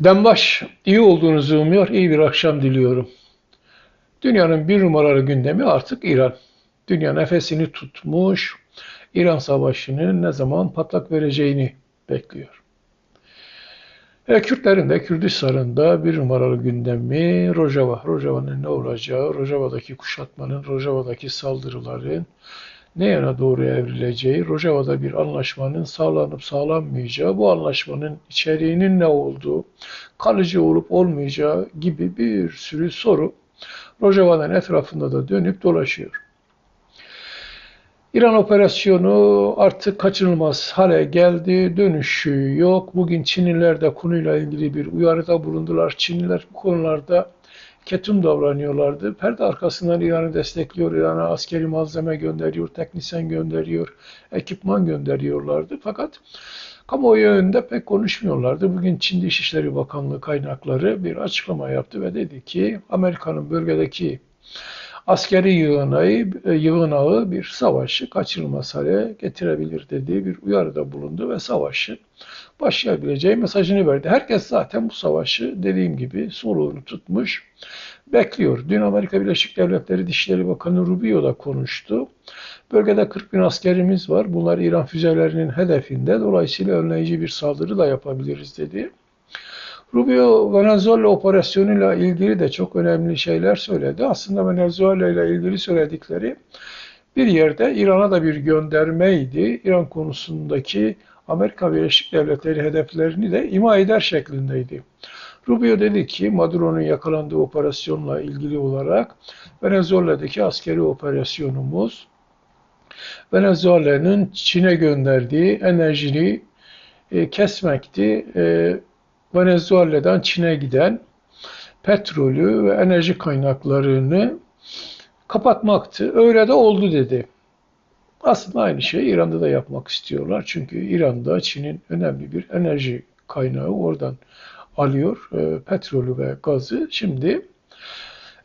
Dembaş, iyi olduğunuzu umuyor, iyi bir akşam diliyorum. Dünyanın bir numaralı gündemi artık İran. Dünya nefesini tutmuş, İran Savaşı'nın ne zaman patlak vereceğini bekliyor. E, Kürtlerin de Kürdistan'ın da bir numaralı gündemi Rojava. Rojava'nın ne olacağı, Rojava'daki kuşatmanın, Rojava'daki saldırıların ne yana doğru evrileceği, Rojava'da bir anlaşmanın sağlanıp sağlanmayacağı, bu anlaşmanın içeriğinin ne olduğu, kalıcı olup olmayacağı gibi bir sürü soru Rojava'nın etrafında da dönüp dolaşıyor. İran operasyonu artık kaçınılmaz hale geldi. Dönüşü yok. Bugün Çinliler de konuyla ilgili bir uyarıda bulundular. Çinliler bu konularda ketum davranıyorlardı. Perde arkasından İran'ı destekliyor, İran'a askeri malzeme gönderiyor, teknisyen gönderiyor, ekipman gönderiyorlardı. Fakat kamuoyu önünde pek konuşmuyorlardı. Bugün Çin Dışişleri Bakanlığı kaynakları bir açıklama yaptı ve dedi ki Amerika'nın bölgedeki askeri yığınağı, yığınağı bir savaşı kaçırılmaz hale getirebilir dediği bir uyarıda bulundu ve savaşı başlayabileceği mesajını verdi. Herkes zaten bu savaşı dediğim gibi soluğunu tutmuş, bekliyor. Dün Amerika Birleşik Devletleri Dışişleri Bakanı Rubio da konuştu. Bölgede 40 bin askerimiz var. Bunlar İran füzelerinin hedefinde. Dolayısıyla önleyici bir saldırı da yapabiliriz dedi. Rubio Venezuela operasyonuyla ilgili de çok önemli şeyler söyledi. Aslında Venezuela ile ilgili söyledikleri bir yerde İran'a da bir göndermeydi. İran konusundaki Amerika Birleşik Devletleri hedeflerini de ima eder şeklindeydi. Rubio dedi ki Maduro'nun yakalandığı operasyonla ilgili olarak Venezuela'daki askeri operasyonumuz Venezuela'nın Çin'e gönderdiği enerjini e, kesmekti. E, Venezuela'dan Çin'e giden petrolü ve enerji kaynaklarını kapatmaktı. Öyle de oldu dedi. Aslında aynı şeyi İran'da da yapmak istiyorlar. Çünkü İran'da Çin'in önemli bir enerji kaynağı oradan alıyor e, petrolü ve gazı. Şimdi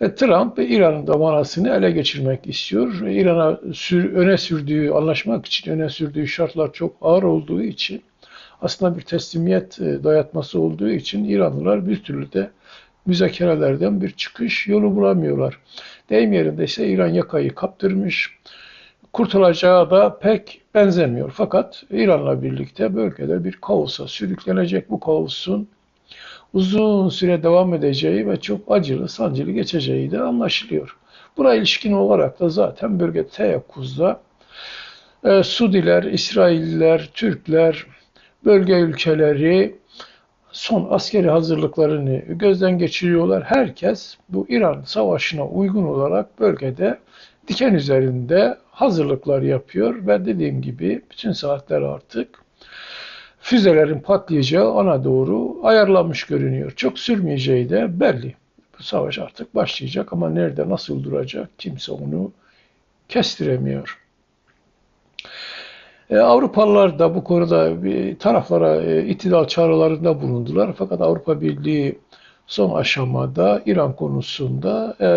e, Trump İran'ın da manasını ele geçirmek istiyor. İran'a sür, öne sürdüğü, anlaşmak için öne sürdüğü şartlar çok ağır olduğu için aslında bir teslimiyet e, dayatması olduğu için İranlılar bir türlü de müzakerelerden bir çıkış yolu bulamıyorlar. Deyim yerinde ise İran yakayı kaptırmış, kurtulacağı da pek benzemiyor. Fakat İran'la birlikte bölgede bir kaosa sürüklenecek bu kaosun uzun süre devam edeceği ve çok acılı, sancılı geçeceği de anlaşılıyor. Buna ilişkin olarak da zaten bölge teyakkuzda e, Sudiler, İsrailliler, Türkler, bölge ülkeleri son askeri hazırlıklarını gözden geçiriyorlar. Herkes bu İran savaşına uygun olarak bölgede diken üzerinde hazırlıklar yapıyor ve dediğim gibi bütün saatler artık füzelerin patlayacağı ana doğru ayarlanmış görünüyor. Çok sürmeyeceği de belli. Bu savaş artık başlayacak ama nerede nasıl duracak kimse onu kestiremiyor. E, Avrupalılar da bu konuda bir taraflara e, itidal çağrılarında bulundular. Fakat Avrupa Birliği son aşamada İran konusunda e,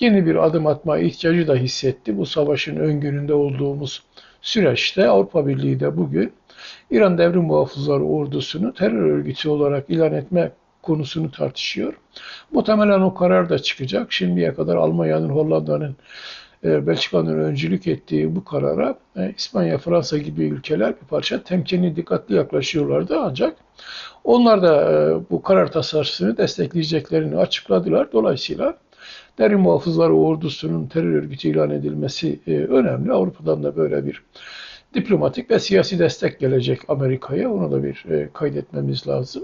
yeni bir adım atma ihtiyacı da hissetti. Bu savaşın öngöründe olduğumuz süreçte Avrupa Birliği de bugün İran Devrim Muhafızları Ordusu'nu terör örgütü olarak ilan etme konusunu tartışıyor. Muhtemelen o karar da çıkacak. Şimdiye kadar Almanya'nın, Hollanda'nın, Belçika'nın öncülük ettiği bu karara e, İspanya, Fransa gibi ülkeler bir parça temkinli, dikkatli yaklaşıyorlardı. Ancak onlar da e, bu karar tasarısını destekleyeceklerini açıkladılar. Dolayısıyla Derin Muhafızları Ordusu'nun terör örgütü ilan edilmesi önemli. Avrupa'dan da böyle bir diplomatik ve siyasi destek gelecek Amerika'ya. Onu da bir kaydetmemiz lazım.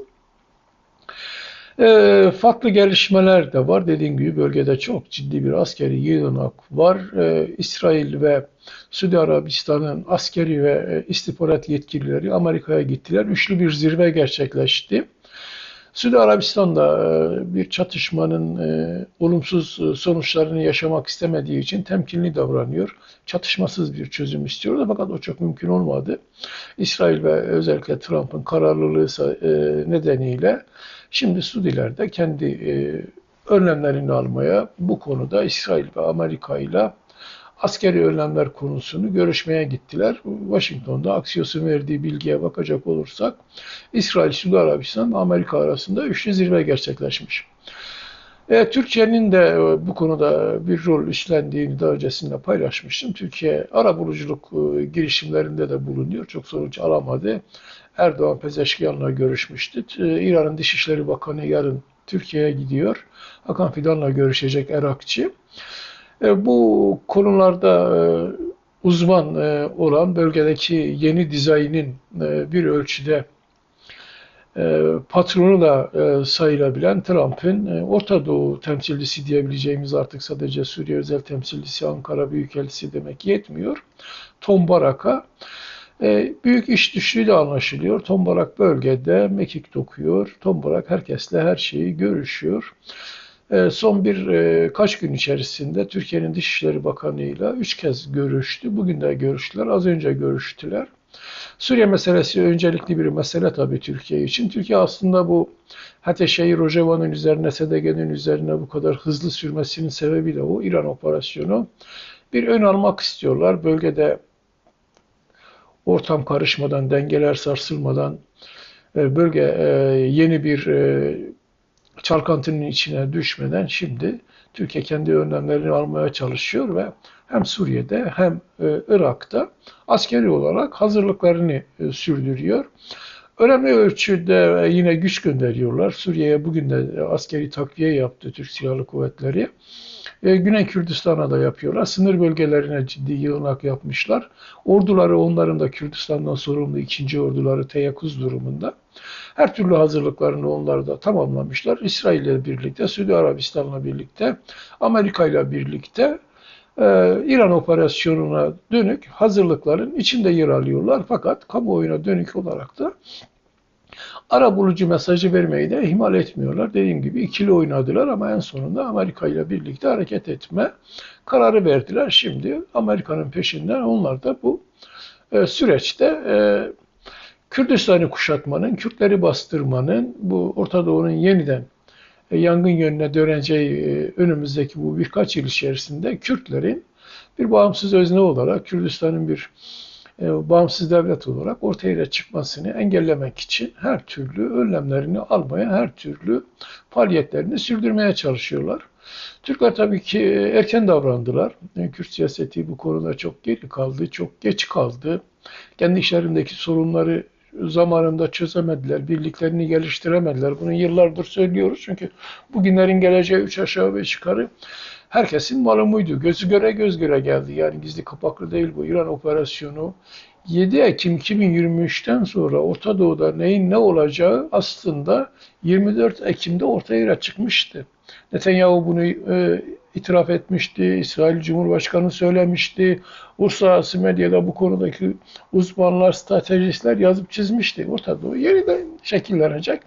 E, farklı gelişmeler de var. Dediğim gibi bölgede çok ciddi bir askeri yığınak var. E, İsrail ve Suudi Arabistan'ın askeri ve e, istihbarat yetkilileri Amerika'ya gittiler. Üçlü bir zirve gerçekleşti. Suudi Arabistan'da e, bir çatışmanın e, olumsuz sonuçlarını yaşamak istemediği için temkinli davranıyor. Çatışmasız bir çözüm istiyordu fakat o çok mümkün olmadı. İsrail ve özellikle Trump'ın kararlılığı nedeniyle Şimdi Suudiler de kendi e, önlemlerini almaya bu konuda İsrail ve Amerika ile askeri önlemler konusunu görüşmeye gittiler. Washington'da Axios'un verdiği bilgiye bakacak olursak İsrail, Suudi Arabistan Amerika arasında üçlü zirve gerçekleşmiş. E, Türkiye'nin de e, bu konuda bir rol üstlendiğini daha öncesinde paylaşmıştım. Türkiye ara buluculuk e, girişimlerinde de bulunuyor. Çok sonuç alamadı. Erdoğan Pezeşkiyan'la görüşmüştü. E, İran'ın Dışişleri Bakanı yarın Türkiye'ye gidiyor. Hakan Fidan'la görüşecek Erakçı. E, bu konularda e, uzman e, olan bölgedeki yeni dizaynin e, bir ölçüde patronu da sayılabilen Trump'ın Orta Doğu temsilcisi diyebileceğimiz artık sadece Suriye özel temsilcisi Ankara Büyükelçisi demek yetmiyor. Tom Barak'a büyük iş düştüğü de anlaşılıyor. Tom Barak bölgede mekik dokuyor. Tom Barak herkesle her şeyi görüşüyor. Son bir kaç gün içerisinde Türkiye'nin Dışişleri Bakanı ile üç kez görüştü. Bugün de görüştüler. Az önce görüştüler. Suriye meselesi öncelikli bir mesele tabii Türkiye için. Türkiye aslında bu Hateşe'yi Rojava'nın üzerine, SDG'nin üzerine bu kadar hızlı sürmesinin sebebi de o İran operasyonu. Bir ön almak istiyorlar. Bölgede ortam karışmadan, dengeler sarsılmadan e, bölge e, yeni bir e, çalkantının içine düşmeden şimdi Türkiye kendi önlemlerini almaya çalışıyor ve hem Suriye'de hem e, Irak'ta askeri olarak hazırlıklarını e, sürdürüyor. Önemli ölçüde yine güç gönderiyorlar. Suriye'ye bugün de askeri takviye yaptı Türk Silahlı Kuvvetleri. E, Güney Kürdistan'a da yapıyorlar. Sınır bölgelerine ciddi yığınak yapmışlar. Orduları onların da Kürdistan'dan sorumlu ikinci orduları teyakkuz durumunda. Her türlü hazırlıklarını onlar da tamamlamışlar. İsrail ile birlikte, Suudi Arabistan'la birlikte, Amerika ile birlikte e, İran operasyonuna dönük hazırlıkların içinde yer alıyorlar. Fakat kamuoyuna dönük olarak da ara bulucu mesajı vermeyi de ihmal etmiyorlar. Dediğim gibi ikili oynadılar ama en sonunda Amerika ile birlikte hareket etme kararı verdiler. Şimdi Amerika'nın peşinden onlar da bu e, süreçte e, Kürdistan'ı kuşatmanın, Kürtleri bastırmanın, bu Orta Doğu'nun yeniden yangın yönüne döneceği e, önümüzdeki bu birkaç yıl içerisinde Kürtlerin bir bağımsız özne olarak Kürdistan'ın bir e, bağımsız devlet olarak ortaya çıkmasını engellemek için her türlü önlemlerini almaya, her türlü faaliyetlerini sürdürmeye çalışıyorlar. Türkler tabii ki erken davrandılar. Kürt siyaseti bu konuda çok geri kaldı, çok geç kaldı. Kendi işlerindeki sorunları zamanında çözemediler, birliklerini geliştiremediler. Bunu yıllardır söylüyoruz çünkü bugünlerin geleceği üç aşağı beş yukarı herkesin malumuydu. Gözü göre göz göre geldi. Yani gizli kapaklı değil bu. İran operasyonu 7 Ekim 2023'ten sonra Orta Doğu'da neyin ne olacağı aslında 24 Ekim'de ortaya çıkmıştı. Netanyahu bunu e, itiraf etmişti. İsrail Cumhurbaşkanı söylemişti. Uluslararası medyada bu konudaki uzmanlar, stratejistler yazıp çizmişti. Orta Doğu yeniden şekillenecek.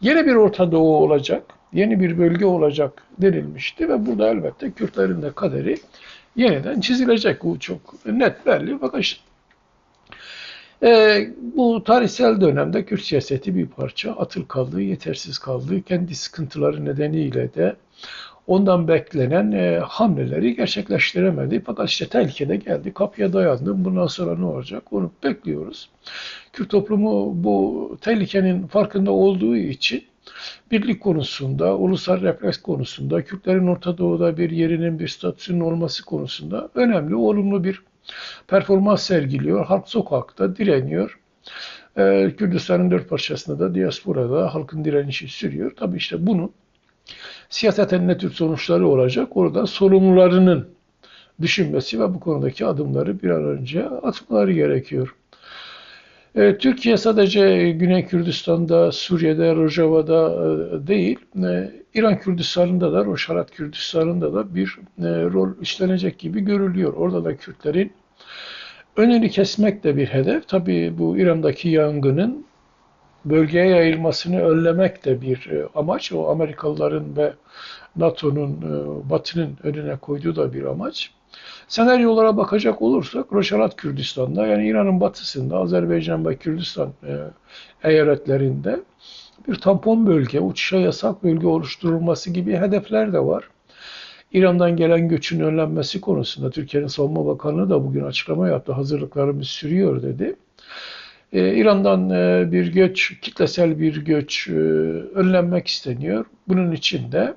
Yeni bir Orta Doğu olacak. Yeni bir bölge olacak denilmişti ve burada elbette Kürtlerin de kaderi yeniden çizilecek. Bu çok net belli. Fakat işte e, bu tarihsel dönemde Kürt siyaseti bir parça atıl kaldı, yetersiz kaldı. Kendi sıkıntıları nedeniyle de ondan beklenen e, hamleleri gerçekleştiremedi. Fakat işte tehlike de geldi, kapıya dayandı. Bundan sonra ne olacak onu bekliyoruz. Kürt toplumu bu tehlikenin farkında olduğu için birlik konusunda, ulusal refleks konusunda, Kürtlerin Orta Doğu'da bir yerinin, bir statüsünün olması konusunda önemli, olumlu bir performans sergiliyor. Halk sokakta direniyor. Ee, Kürdistan'ın dört parçasında da diasporada halkın direnişi sürüyor. Tabii işte bunun siyaseten ne tür sonuçları olacak? Orada sorumlularının düşünmesi ve bu konudaki adımları bir an önce atmaları gerekiyor. E, Türkiye sadece Güney Kürdistan'da, Suriye'de, Rojava'da e, değil, e, İran Kürdistan'ında da, Roşarat Kürdistan'ında da bir rol üstlenecek gibi görülüyor. Orada da Kürtlerin önünü kesmek de bir hedef. Tabii bu İran'daki yangının bölgeye yayılmasını önlemek de bir amaç. O Amerikalıların ve NATO'nun, Batı'nın önüne koyduğu da bir amaç. Senaryolara bakacak olursak Roşarat Kürdistan'da yani İran'ın batısında Azerbaycan ve Kürdistan e, eyaletlerinde bir tampon bölge, uçuşa yasak bölge oluşturulması gibi hedefler de var. İran'dan gelen göçün önlenmesi konusunda Türkiye'nin Savunma Bakanlığı da bugün açıklama yaptı. Hazırlıklarımız sürüyor dedi. Ee, İran'dan e, bir göç, kitlesel bir göç e, önlenmek isteniyor. Bunun için de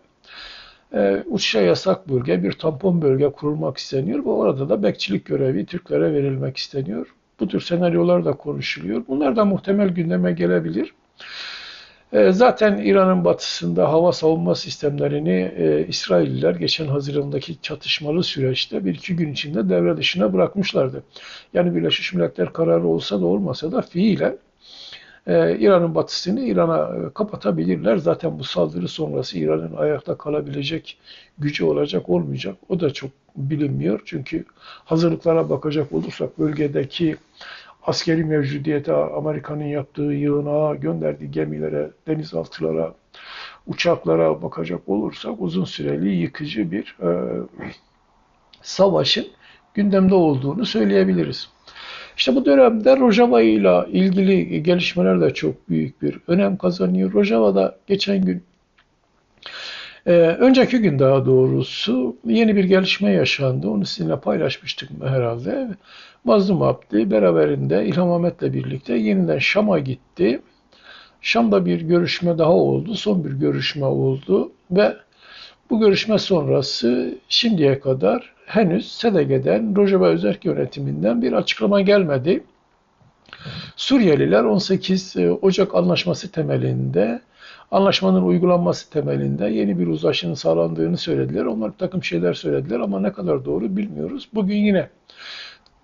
e, uçuşa yasak bölge, bir tampon bölge kurulmak isteniyor. Bu arada da bekçilik görevi Türklere verilmek isteniyor. Bu tür senaryolar da konuşuluyor. Bunlar da muhtemel gündeme gelebilir. E, zaten İran'ın batısında hava savunma sistemlerini e, İsrailliler geçen Haziran'daki çatışmalı süreçte bir iki gün içinde devre dışına bırakmışlardı. Yani Birleşmiş Milletler kararı olsa da olmasa da fiilen e, İran'ın batısını İran'a kapatabilirler. Zaten bu saldırı sonrası İran'ın ayakta kalabilecek gücü olacak olmayacak. O da çok bilinmiyor. Çünkü hazırlıklara bakacak olursak bölgedeki askeri mevcudiyete, Amerika'nın yaptığı yığınağa, gönderdiği gemilere, denizaltılara, uçaklara bakacak olursak uzun süreli yıkıcı bir e, savaşın gündemde olduğunu söyleyebiliriz. İşte bu dönemde Rojava ile ilgili gelişmeler de çok büyük bir önem kazanıyor. Rojava'da geçen gün, e, önceki gün daha doğrusu yeni bir gelişme yaşandı. Onu sizinle paylaşmıştık herhalde. Mazlum Abdi beraberinde İlham Ahmet'le birlikte yeniden Şam'a gitti. Şam'da bir görüşme daha oldu. Son bir görüşme oldu ve bu görüşme sonrası şimdiye kadar henüz SDG'den, Rojava Özerk yönetiminden bir açıklama gelmedi. Suriyeliler 18 e, Ocak Anlaşması temelinde, anlaşmanın uygulanması temelinde yeni bir uzlaşının sağlandığını söylediler. Onlar bir takım şeyler söylediler ama ne kadar doğru bilmiyoruz. Bugün yine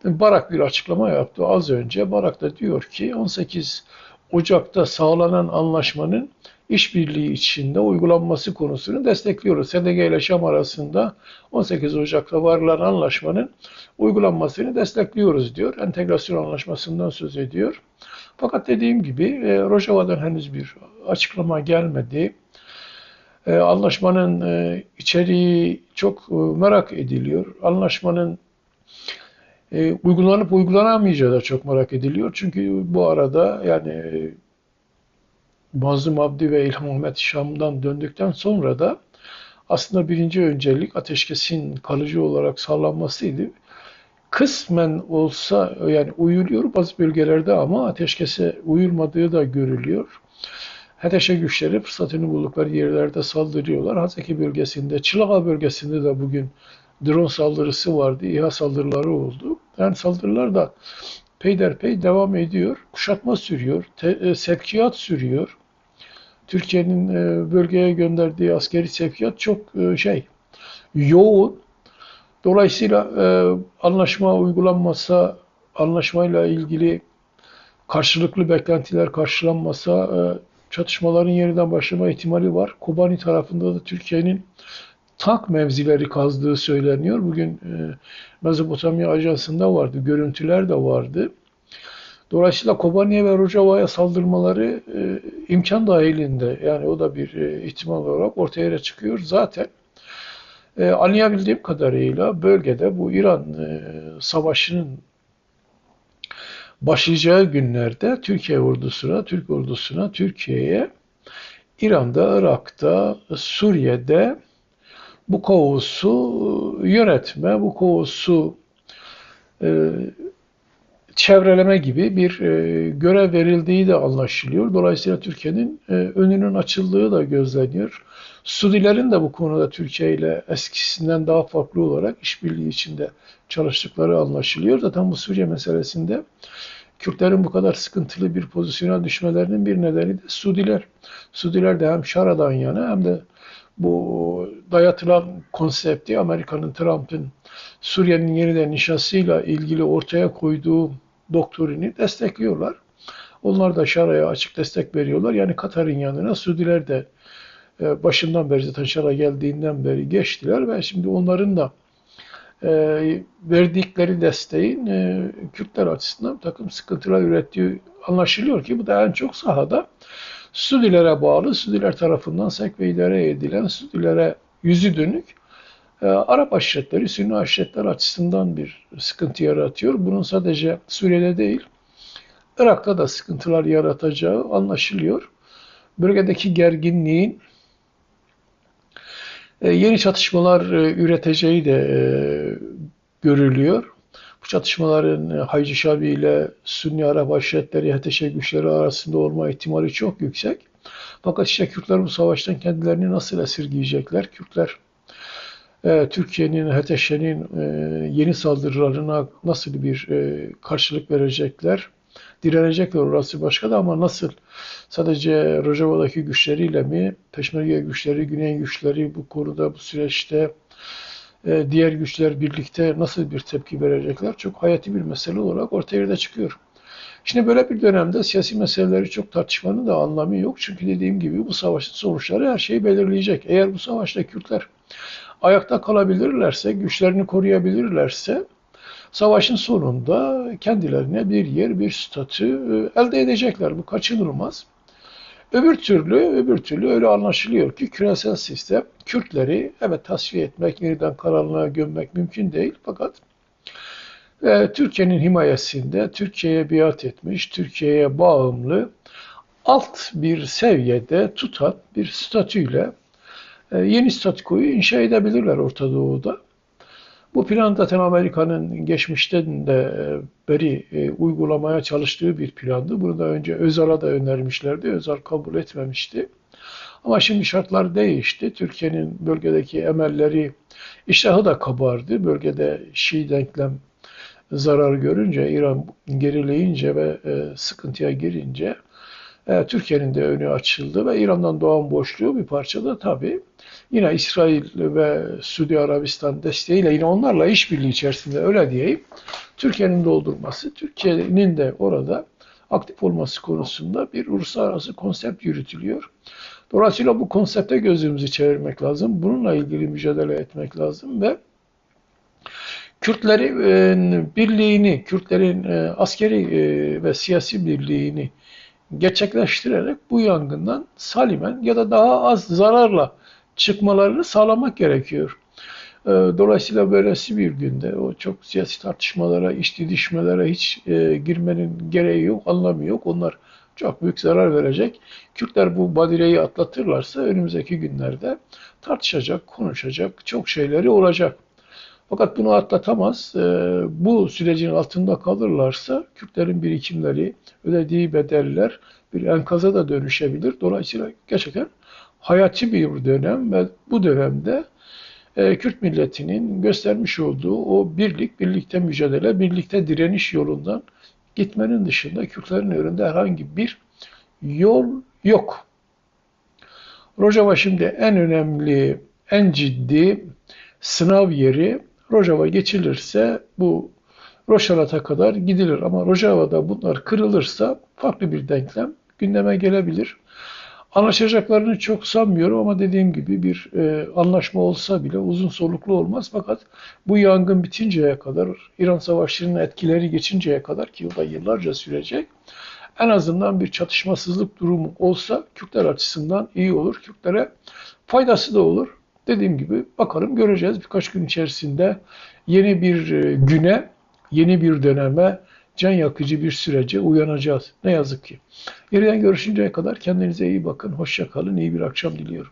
Barak bir açıklama yaptı az önce. Barak da diyor ki 18 Ocak'ta sağlanan anlaşmanın işbirliği içinde uygulanması konusunu destekliyoruz. SDG ile Şam arasında 18 Ocak'ta varılan anlaşmanın uygulanmasını destekliyoruz diyor. Entegrasyon anlaşmasından söz ediyor. Fakat dediğim gibi e, Rojava'dan henüz bir açıklama gelmedi. E, anlaşmanın e, içeriği çok merak ediliyor. Anlaşmanın e, uygulanıp uygulanamayacağı da çok merak ediliyor. Çünkü bu arada yani Mazlum Abdi ve İlham Ahmet Şam'dan döndükten sonra da aslında birinci öncelik ateşkesin kalıcı olarak sağlanmasıydı. Kısmen olsa yani uyuluyor bazı bölgelerde ama ateşkese uyulmadığı da görülüyor. HTŞ güçleri fırsatını buldukları yerlerde saldırıyorlar. Hazeki bölgesinde, Çılağa bölgesinde de bugün drone saldırısı vardı, İHA saldırıları oldu. Yani saldırılar da peyderpey devam ediyor. Kuşatma sürüyor, te, e, sevkiyat sürüyor. Türkiye'nin e, bölgeye gönderdiği askeri sevkiyat çok e, şey yoğun. Dolayısıyla e, anlaşma uygulanmasa, anlaşmayla ilgili karşılıklı beklentiler karşılanmasa çatışmaların yeniden başlama ihtimali var. Kobani tarafında da Türkiye'nin tank mevzileri kazdığı söyleniyor. Bugün e, Mezopotamya Ajansı'nda vardı, görüntüler de vardı. Dolayısıyla Kobani'ye ve Rojava'ya saldırmaları e, imkan dahilinde yani o da bir e, ihtimal olarak ortaya çıkıyor. Zaten e, anlayabildiğim kadarıyla bölgede bu İran e, savaşının başlayacağı günlerde Türkiye ordusuna, Türk ordusuna, Türkiye'ye İran'da, Irak'ta, Suriye'de bu kaosu yönetme, bu kaosu e, çevreleme gibi bir e, görev verildiği de anlaşılıyor. Dolayısıyla Türkiye'nin e, önünün açıldığı da gözleniyor. Sudilerin de bu konuda Türkiye ile eskisinden daha farklı olarak işbirliği içinde çalıştıkları anlaşılıyor. Zaten bu Suriye meselesinde Kürtlerin bu kadar sıkıntılı bir pozisyona düşmelerinin bir nedeni de Sudiler. Sudiler de hem Şara'dan yana hem de bu dayatılan konsepti Amerika'nın Trump'ın Suriye'nin yeniden inşasıyla ilgili ortaya koyduğu doktrini destekliyorlar. Onlar da Şara'ya açık destek veriyorlar. Yani Katar'ın yanına Suudiler de e, başından beri zaten Şara geldiğinden beri geçtiler ve şimdi onların da e, verdikleri desteğin e, Kürtler açısından bir takım sıkıntılar ürettiği anlaşılıyor ki bu da en çok sahada Sudilere bağlı, Sudiler tarafından sevk ve idare edilen, Sudilere yüzü dönük e, Arap aşiretleri, Sünni aşiretler açısından bir sıkıntı yaratıyor. Bunun sadece Suriye'de değil, Irak'ta da sıkıntılar yaratacağı anlaşılıyor. Bölgedeki gerginliğin e, yeni çatışmalar e, üreteceği de e, görülüyor. Çatışmaların e, Haycı Şabi ile Sünni Arap Aşiretleri, HTŞ güçleri arasında olma ihtimali çok yüksek. Fakat işte Kürtler bu savaştan kendilerini nasıl esirgeyecekler? Kürtler e, Türkiye'nin, HTŞ'nin e, yeni saldırılarına nasıl bir e, karşılık verecekler? Direnecekler orası başka da ama nasıl? Sadece Rojava'daki güçleriyle mi? Peşmerge güçleri, Güney güçleri bu konuda, bu süreçte e, diğer güçler birlikte nasıl bir tepki verecekler? Çok hayati bir mesele olarak ortaya da çıkıyor. Şimdi böyle bir dönemde siyasi meseleleri çok tartışmanın da anlamı yok. Çünkü dediğim gibi bu savaşın sonuçları her şeyi belirleyecek. Eğer bu savaşta Kürtler ayakta kalabilirlerse, güçlerini koruyabilirlerse savaşın sonunda kendilerine bir yer, bir statü e, elde edecekler. Bu kaçınılmaz. Öbür türlü, öbür türlü öyle anlaşılıyor ki küresel sistem Kürtleri evet tasfiye etmek, yeniden karanlığa gömmek mümkün değil. Fakat e, Türkiye'nin himayesinde Türkiye'ye biat etmiş, Türkiye'ye bağımlı alt bir seviyede tutan bir statüyle e, yeni statükoyu inşa edebilirler Orta Doğu'da. Bu plan zaten Amerika'nın geçmişten de e, beri e, uygulamaya çalıştığı bir plandı. Bunu da önce Özal'a da önermişlerdi. Özal kabul etmemişti. Ama şimdi şartlar değişti. Türkiye'nin bölgedeki emelleri, iştahı da kabardı. Bölgede Şii denklem zarar görünce, İran gerileyince ve e, sıkıntıya girince Türkiye'nin de önü açıldı ve İran'dan doğan boşluğu bir parça da tabii yine İsrail ve Suudi Arabistan desteğiyle yine onlarla işbirliği içerisinde öyle diyeyim. Türkiye'nin doldurması, Türkiye'nin de orada aktif olması konusunda bir uluslararası konsept yürütülüyor. Dolayısıyla bu konsepte gözümüzü çevirmek lazım. Bununla ilgili mücadele etmek lazım ve Kürtlerin birliğini, Kürtlerin e, askeri e, ve siyasi birliğini gerçekleştirerek bu yangından salimen ya da daha az zararla çıkmalarını sağlamak gerekiyor. E, dolayısıyla böylesi bir günde o çok siyasi tartışmalara, iç didişmelere hiç girmenin gereği yok, anlamı yok. Onlar çok büyük zarar verecek. Kürtler bu badireyi atlatırlarsa önümüzdeki günlerde tartışacak, konuşacak çok şeyleri olacak. Fakat bunu atlatamaz. Bu sürecin altında kalırlarsa Kürtlerin birikimleri, ödediği bedeller bir enkaza da dönüşebilir. Dolayısıyla gerçekten hayati bir dönem ve bu dönemde Kürt milletinin göstermiş olduğu o birlik, birlikte mücadele, birlikte direniş yolundan gitmenin dışında Kürtlerin önünde herhangi bir yol yok. Rojava şimdi en önemli, en ciddi sınav yeri Rojava geçilirse bu Roşalat'a kadar gidilir. Ama Rojava'da bunlar kırılırsa farklı bir denklem gündeme gelebilir. Anlaşacaklarını çok sanmıyorum ama dediğim gibi bir e, anlaşma olsa bile uzun soluklu olmaz. Fakat bu yangın bitinceye kadar, İran Savaşı'nın etkileri geçinceye kadar ki o da yıllarca sürecek, en azından bir çatışmasızlık durumu olsa Kürtler açısından iyi olur. Kürtlere faydası da olur. Dediğim gibi bakalım göreceğiz birkaç gün içerisinde yeni bir e, güne, yeni bir döneme, can yakıcı bir sürece uyanacağız. Ne yazık ki. Yeniden görüşünceye kadar kendinize iyi bakın. Hoşça kalın. İyi bir akşam diliyorum.